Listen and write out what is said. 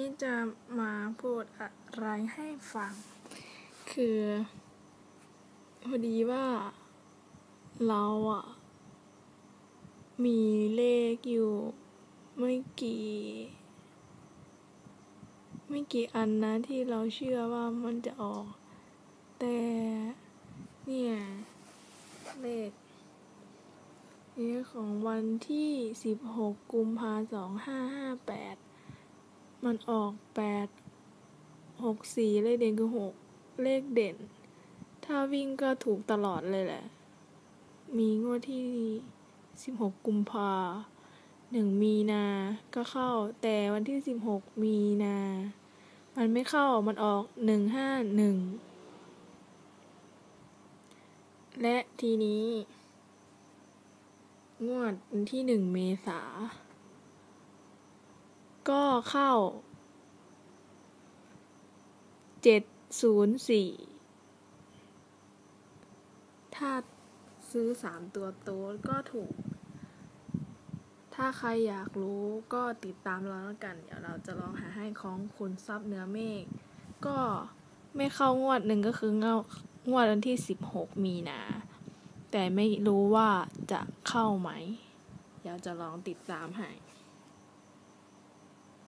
นี่จะมาพูดอะไรให้ฟัง คือพอดีว่าเราอะมีเลขอยู่ไม่กี่ไม่กี่อันนะที่เราเชื่อว่ามันจะออก แต่เนี่ยเลขนี้ของวันที่สิบหกกุมภาสองห้าห้าแปด มันออกแปดหกสี่เลขเด่นคือหกเลขเด่น ถ้าวิ่งก็ถูกตลอดเลยแหละ มีงวดที่สิบหกกุมภาหนึ่งมีนาก็เข้า แต่วันที่สิบหกมีนา มันไม่เข้ามันออกหนึ่งห้าหนึ่งและทีนี้ งวดวันที่หนึ่งเมษา ก็เข้าเจ็ดศูนย์สี่ถ้าซื้อสามตัวโต๊ดก็ถูก ถ้าใครอยากรู้ก็ติดตามเราแล้วกัน เดี๋ยวเราจะลองหาให้ของคุณซับเนื้อเมฆก็ไม่เข้างวดหนึ่งก็คือเงางวดวันที่สิบหกมีนาแต่ไม่รู้ว่าจะเข้าไหม เดี๋ยวจะลองติดตามให้